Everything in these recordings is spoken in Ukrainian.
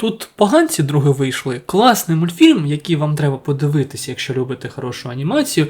Тут поганці друге вийшли. Класний мультфільм, який вам треба подивитися, якщо любите хорошу анімацію,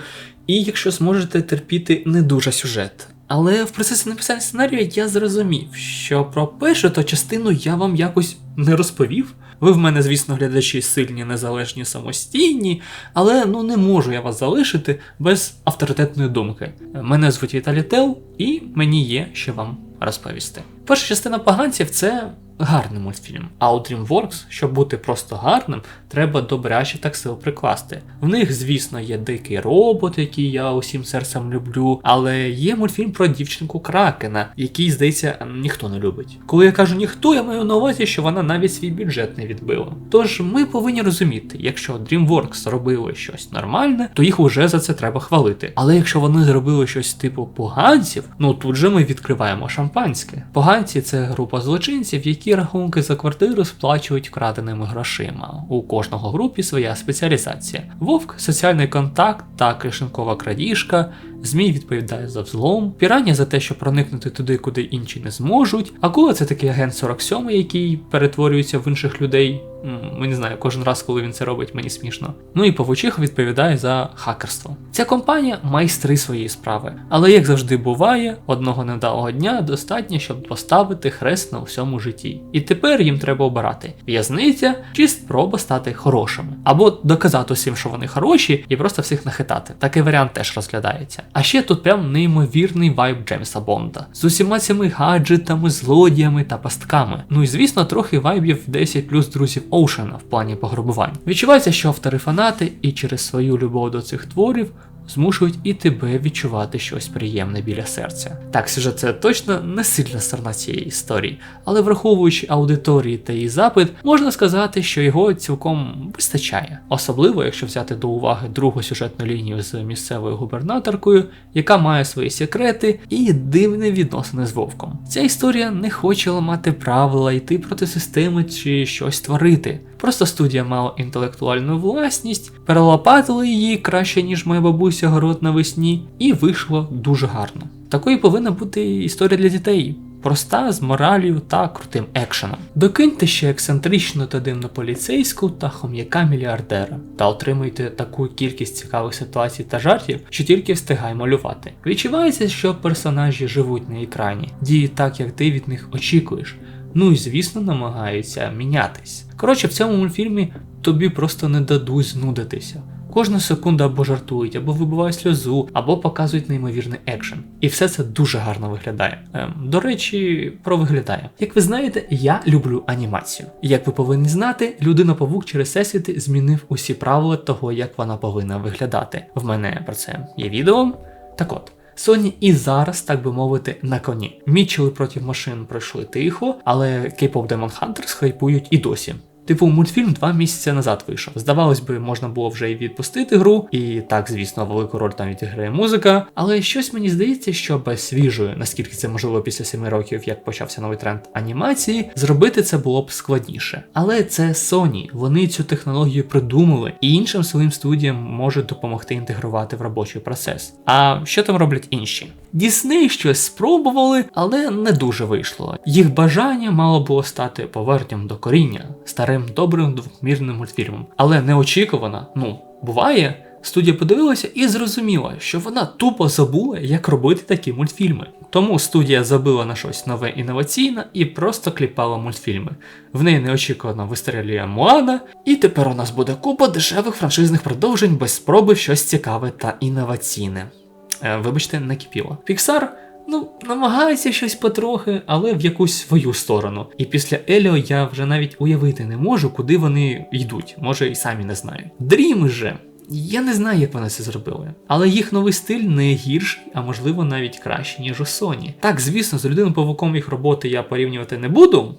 і якщо зможете терпіти не дуже сюжет. Але в процесі написання сценарію я зрозумів, що про першу то частину я вам якось не розповів. Ви в мене, звісно, глядачі сильні, незалежні, самостійні, але ну не можу я вас залишити без авторитетної думки. Мене звуть Віталій Тел, і мені є що вам розповісти. Перша частина поганців це гарний мультфільм. А у DreamWorks, щоб бути просто гарним, треба добряче так сил прикласти. В них, звісно, є дикий робот, який я усім серцем люблю, але є мультфільм про дівчинку Кракена, який, здається, ніхто не любить. Коли я кажу ніхто, я маю на увазі, що вона навіть свій бюджет не відбила. Тож ми повинні розуміти, якщо DreamWorks зробили щось нормальне, то їх уже за це треба хвалити. Але якщо вони зробили щось типу поганців, ну тут же ми відкриваємо шампанське. Поганці це група злочинців, які рахунки за квартиру сплачують вкраденими грошима. У кожного групі своя спеціалізація. Вовк соціальний контакт та кишенкова крадіжка. Змій відповідає за взлом, піранія за те, щоб проникнути туди, куди інші не зможуть. Акула це такий агент 47, який перетворюється в інших людей. М, Не знаю, кожен раз, коли він це робить, мені смішно. Ну і Павучиха відповідає за хакерство. Ця компанія майстри своєї справи, але як завжди буває, одного невдалого дня достатньо, щоб поставити хрест на всьому житті. І тепер їм треба обирати в'язниця чи спроба стати хорошими, або доказати усім, що вони хороші, і просто всіх нахитати. Такий варіант теж розглядається. А ще тут прям неймовірний вайб Джеймса Бонда з усіма цими гаджетами, злодіями та пастками. Ну і звісно, трохи вайбів 10 плюс друзів Оушена в плані пограбувань. Відчувається, що автори фанати і через свою любов до цих творів змушують і тебе відчувати щось приємне біля серця. Так, сюжет це точно не сильна сторона цієї історії, але враховуючи аудиторії та її запит, можна сказати, що його цілком вистачає, особливо якщо взяти до уваги другу сюжетну лінію з місцевою губернаторкою, яка має свої секрети і дивні відносини з вовком. Ця історія не хоче ламати правила, йти проти системи чи щось творити. Просто студія мала інтелектуальну власність, перелопатили її краще, ніж моя бабуся город навесні, і вийшло дуже гарно. Такою повинна бути історія для дітей. Проста з моралью та крутим екшеном. Докиньте ще ексцентричну та дивну поліцейську та хом'яка мільярдера, та отримуйте таку кількість цікавих ситуацій та жартів, що тільки встигай малювати. Відчувається, що персонажі живуть на екрані, діють так, як ти від них очікуєш. Ну і звісно, намагаються мінятись. Коротше, в цьому мультфільмі тобі просто не дадуть знудитися. Кожну секунду або жартують, або вибивають сльозу, або показують неймовірний екшен. І все це дуже гарно виглядає. Ем, до речі, про виглядає. Як ви знаєте, я люблю анімацію. Як ви повинні знати, людина павук через всесвіти змінив усі правила того, як вона повинна виглядати. В мене про це є відео. Так от. Sony і зараз, так би мовити, на коні. Мітчели проти машин пройшли тихо, але K-pop Demon Hunters хайпують і досі. Типу, мультфільм два місяці назад вийшов. Здавалось би, можна було вже і відпустити гру, і так, звісно, велику роль там відіграє музика. Але щось мені здається, що без свіжої, наскільки це можливо після 7 років, як почався новий тренд анімації, зробити це було б складніше. Але це Sony, вони цю технологію придумали, і іншим своїм студіям можуть допомогти інтегрувати в робочий процес. А що там роблять інші? Дісней щось спробували, але не дуже вийшло. Їх бажання мало було стати поверненням до коріння, старим добрим двохмірним мультфільмом. Але неочікувано, ну, буває. Студія подивилася і зрозуміла, що вона тупо забула, як робити такі мультфільми. Тому студія забила на щось нове інноваційне і просто кліпала мультфільми. В неї неочікувано вистрілює Моана, і тепер у нас буде купа дешевих франшизних продовжень без спроби щось цікаве та інноваційне. Е, вибачте, накипіло. Pixar Ну, намагається щось потрохи, але в якусь свою сторону. І після Еліо я вже навіть уявити не можу, куди вони йдуть. Може і самі не знають. Дрім же. Я не знаю, як вони це зробили. Але їх новий стиль не гірший, а можливо навіть кращий, ніж у Sony. Так, звісно, з людиною павуком їх роботи я порівнювати не буду.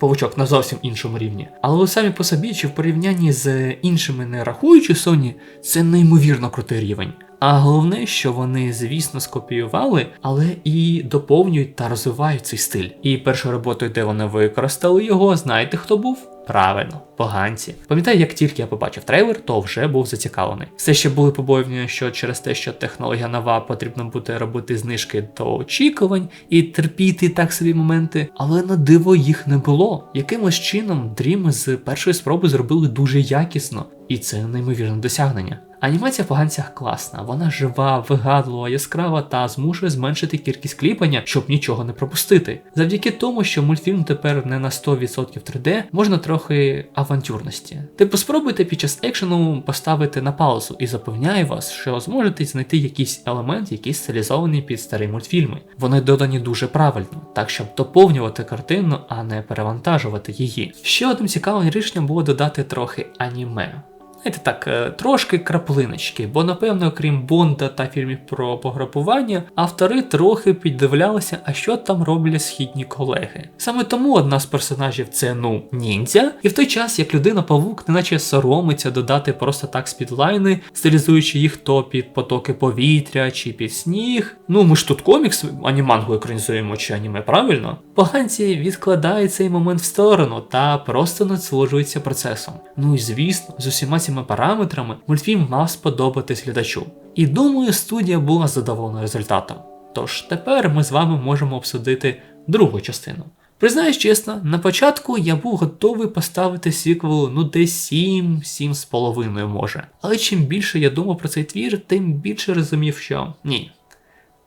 Павучок на зовсім іншому рівні. Але ви самі по собі, чи в порівнянні з іншими не рахуючи Sony, це неймовірно крутий рівень. А головне, що вони, звісно, скопіювали, але і доповнюють та розвивають цей стиль. І першою роботою, де вони використали його, знаєте хто був? Правильно, поганці. Пам'ятаю, як тільки я побачив трейлер, то вже був зацікавлений. Все ще були побоювання, що через те, що технологія нова, потрібно буде робити знижки до очікувань і терпіти так собі моменти, але на диво їх не було. Якимось чином Dream з першої спроби зробили дуже якісно, і це неймовірне досягнення. Анімація в поганцях класна, вона жива, вигадлива, яскрава та змушує зменшити кількість кліпання, щоб нічого не пропустити. Завдяки тому, що мультфільм тепер не на 100% 3D, можна трохи авантюрності. Типу спробуйте під час екшену поставити на паузу і запевняю вас, що зможете знайти якийсь елемент, який стилізований під старі мультфільми. Вони додані дуже правильно, так щоб доповнювати картину, а не перевантажувати її. Ще одним цікавим рішенням було додати трохи аніме. Знаєте так, е, трошки краплиночки, бо напевно, окрім Бонда та фільмів про пограбування, автори трохи піддивлялися, а що там роблять східні колеги. Саме тому одна з персонажів це ну ніндзя, і в той час як людина павук неначе соромиться додати просто так спідлайни, стилізуючи їх то під потоки повітря чи під сніг. Ну ми ж тут комікс анімангу екранізуємо чи аніме, правильно? Поганці відкладають цей момент в сторону та просто насолоджуються процесом. Ну і звісно, з усіма цими параметрами мультфільм мав сподобатись глядачу. І думаю, студія була задоволена результатом. Тож тепер ми з вами можемо обсудити другу частину. Признаюсь чесно, на початку я був готовий поставити сіквелу ну десь 7, 7 з половиною може. Але чим більше я думав про цей твір, тим більше розумів, що ні,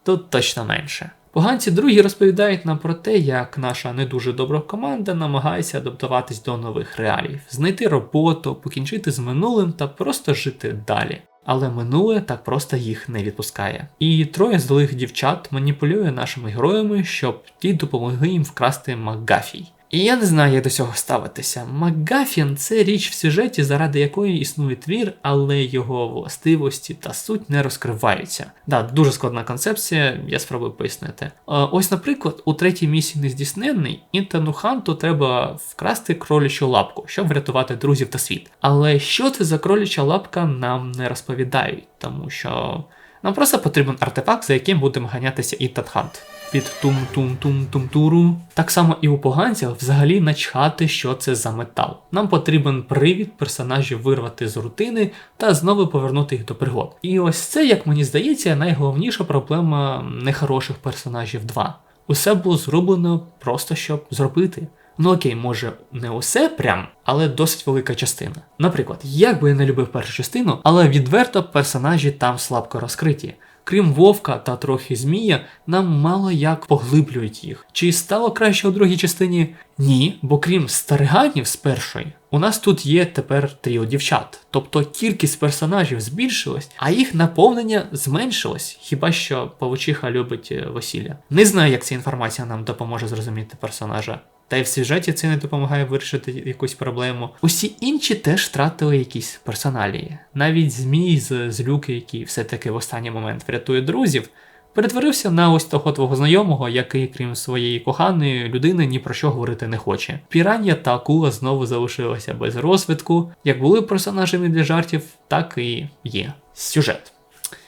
тут точно менше. Поганці другі розповідають нам про те, як наша не дуже добра команда намагається адаптуватись до нових реалій, знайти роботу, покінчити з минулим та просто жити далі. Але минуле так просто їх не відпускає. І троє злих дівчат маніпулює нашими героями, щоб ті допомогли їм вкрасти Макгафій. І я не знаю, як до цього ставитися. Макгафін це річ в сюжеті, заради якої існує твір, але його властивості та суть не розкриваються. Да, дуже складна концепція, я спробую пояснити. Е, Ось, наприклад, у третій місії нездійсненний Інтану Ханту треба вкрасти кролячу лапку, щоб врятувати друзів та світ. Але що це за кроляча лапка, нам не розповідають, тому що. Нам просто потрібен артефакт, за яким будемо ганятися Інтан Хант. Під тум-тум-тум-тум-туру. Так само і у поганцях взагалі начхати, що це за метал. Нам потрібен привід персонажів вирвати з рутини та знову повернути їх до пригод. І ось це, як мені здається, найголовніша проблема нехороших персонажів 2. Усе було зроблено просто щоб зробити. Ну окей, може не усе прям, але досить велика частина. Наприклад, як би я не любив першу частину, але відверто персонажі там слабко розкриті. Крім Вовка та трохи Змія, нам мало як поглиблюють їх. Чи стало краще у другій частині? Ні, бо крім стариганів з першої, у нас тут є тепер тріо дівчат. Тобто кількість персонажів збільшилась, а їх наповнення зменшилось. Хіба що Павучиха любить е, весілля. Не знаю, як ця інформація нам допоможе зрозуміти персонажа. Та й в сюжеті це не допомагає вирішити якусь проблему. Усі інші теж втратили якісь персоналії. Навіть змій з злюки, який все-таки в останній момент врятує друзів, перетворився на ось того твого знайомого, який, крім своєї коханої людини, ні про що говорити не хоче. Пірання та акула знову залишилися без розвитку. Як були персонажами для жартів, так і є. Сюжет.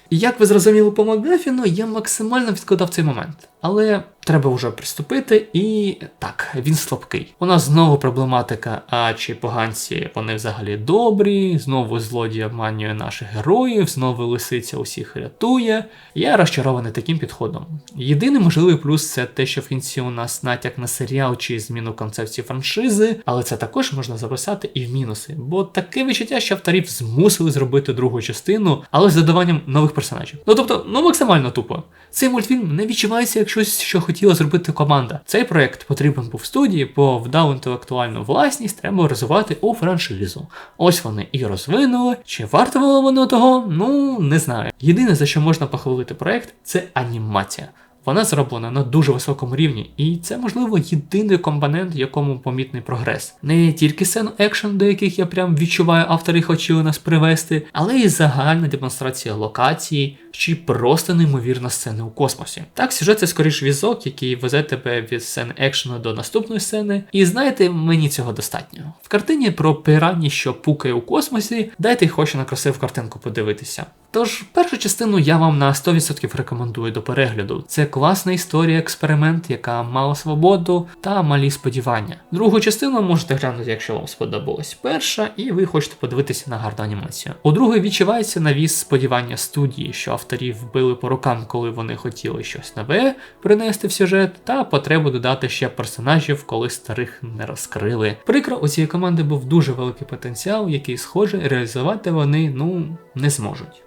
І як ви зрозуміли по Макгафіну, я максимально відкладав цей момент. Але треба вже приступити, і так, він слабкий. У нас знову проблематика, а чи поганці вони взагалі добрі, знову злодій обманює наших героїв, знову лисиця усіх рятує. Я розчарований таким підходом. Єдиний можливий плюс це те, що в кінці у нас натяк на серіал чи зміну концепції франшизи, але це також можна записати і в мінуси, бо таке відчуття, що авторів змусили зробити другу частину, але з додаванням нових персонажів. Ну тобто, ну максимально тупо. Цей мультфільм не відчувається як щось, що хотіла зробити команда. Цей проект потрібен був студії, бо вдав інтелектуальну власність треба розвивати у франшизу. Ось вони і розвинули. Чи варто було воно того? Ну не знаю. Єдине за що можна похвалити проект, це анімація. Вона зроблена на дуже високому рівні, і це, можливо, єдиний компонент, якому помітний прогрес. Не тільки сцен екшен, до яких я прям відчуваю, автори хотіли нас привести, але й загальна демонстрація локації чи просто неймовірна сцена у космосі. Так, сюжет це скоріш візок, який везе тебе від сцен екшену до наступної сцени. І знаєте, мені цього достатньо. В картині про пірані, що пукає у космосі, дайте хоч на красиву картинку подивитися. Тож, першу частину я вам на 100% рекомендую до перегляду. Це класна історія, експеримент, яка мала свободу та малі сподівання. Другу частину можете глянути, якщо вам сподобалась перша, і ви хочете подивитися на гарну анімацію. У другої відчувається навіс сподівання студії, що авторів били по рукам, коли вони хотіли щось нове принести в сюжет, та потребу додати ще персонажів, коли старих не розкрили. Прикро, у цієї команди був дуже великий потенціал, який, схоже, реалізувати вони ну не зможуть.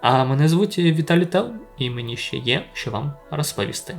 А мене звуть Віталій Тел, і мені ще є що вам розповісти.